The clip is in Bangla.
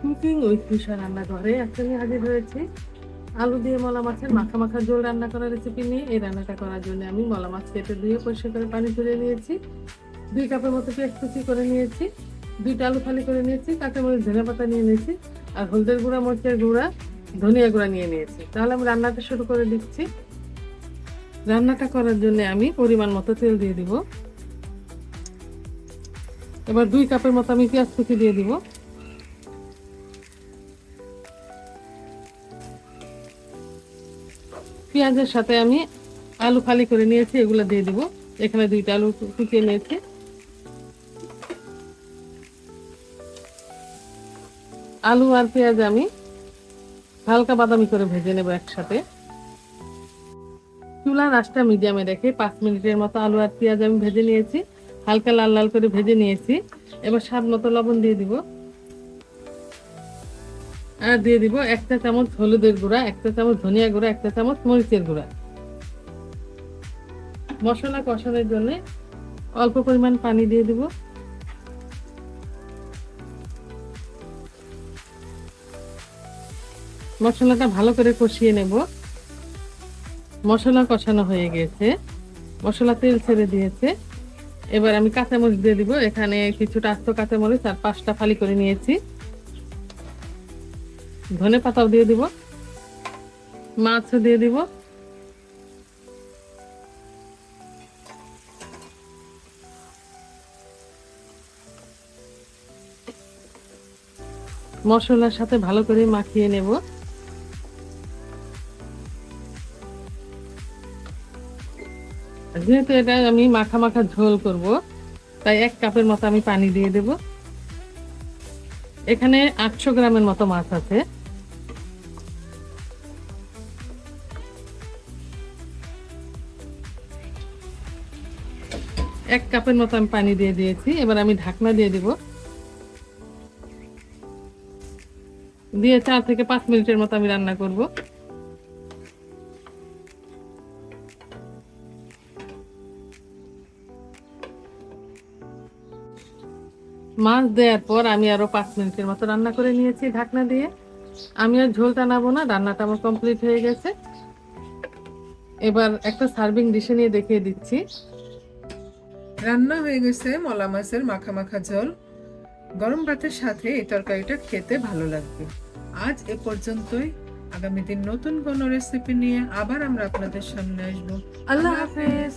কুকিং উইথ ফিশা রান্নাঘরে আমি হাজির হয়েছি। আলু দিয়ে মলা মাছের মাখা মাখা ঝোল রান্না করার রেসিপি নিয়ে। এই রান্নাটা করার জন্য আমি মলা মাছ কেটে ধুয়ে পরিষ্কার করে পানি ঝরিয়ে নিয়েছি। দুই কাপের মতো পেঁয়াজ কুচি করে নিয়েছি। দুইটা আলু ফালি করে নিয়েছি, কাঁচামরিচ, ধনে পাতা নিয়ে নিয়েছি, আর হলদের গুঁড়া, মরিচের গুঁড়া, ধনিয়া গুঁড়া নিয়ে নিয়েছি। তাহলে আমি রান্নাটা শুরু করে দিচ্ছি। রান্নাটা করার জন্য আমি পরিমাণ মতো তেল দিয়ে দিব। এবার দুই কাপের মতো আমি পেঁয়াজ কুচি দিয়ে দিব। পেঁয়াজের সাথে আমি আলু ফালি করে নিয়েছি, এগুলো দিয়ে দিব। এখানে দুইটা আলু কুচিয়ে নিয়েছি। আলু আর পেঁয়াজ আমি হালকা বাদামি করে ভেজে নেব একসাথে। চুলার আঁচটা মিডিয়ামে রেখে পাঁচ মিনিটের মতো আলু আর পেঁয়াজ আমি ভেজে নিয়েছি। হালকা লাল লাল করে ভেজে নিয়েছি। এবার স্বাদ মতো লবণ দিয়ে দিব। দিয়ে দিব একটা চামচ হলুদের গুঁড়া, একটা চামচ ধনিয়া গুঁড়া, একটা চামচ মরিচের গুঁড়া। মশলা কষানোর জন্য অল্প পরিমাণ পানি দিয়ে দিব। মশলাটা ভালো করে কষিয়ে নেব। মশলা কষানো হয়ে গেছে। মশলা তেল ছেড়ে দিয়েছে। এবার আমি কাঁচামরিচ দিয়ে দিব। এখানে কিছুটা আস্ত কাঁচামরিচ আর পাঁচটা ফালি করে নিয়েছি। ধনে পাতাও দিয়ে দিব, মাছও দিয়ে দিব। মশলার সাথে ভালো করে মাখিয়ে নেব। যেহেতু এটা আমি মাখা মাখা ঝোল করব, তাই এক কাপের মতো আমি পানি দিয়ে দেব। এখানে আটশো গ্রামের মতো মাছ আছে। এক কাপের মতো আমি পানি দিয়ে দিয়েছি। এবার আমি ঢাকনা দিয়ে দিব। দিয়ে চার থেকে পাঁচ মিনিটের মতো আমি রান্না করব। মাছ দেওয়ার পর আমি আরও পাঁচ মিনিটের মতো রান্না করে নিয়েছি ঢাকনা দিয়ে। আমি আর ঝোল টানাবো না, রান্নাটা আমার কমপ্লিট হয়ে গেছে। এবার একটা সার্ভিং ডিশে নিয়ে দেখিয়ে দিচ্ছি। রান্না হয়ে গেছে মলা মাছের মাখা মাখা জল গরম ভাতের সাথে এই তরকারিটা খেতে ভালো লাগবে। আজ এ পর্যন্তই। আগামী দিন নতুন কোনো রেসিপি নিয়ে আবার আমরা আপনাদের সামনে আসব। আল্লাহ হাফেজ।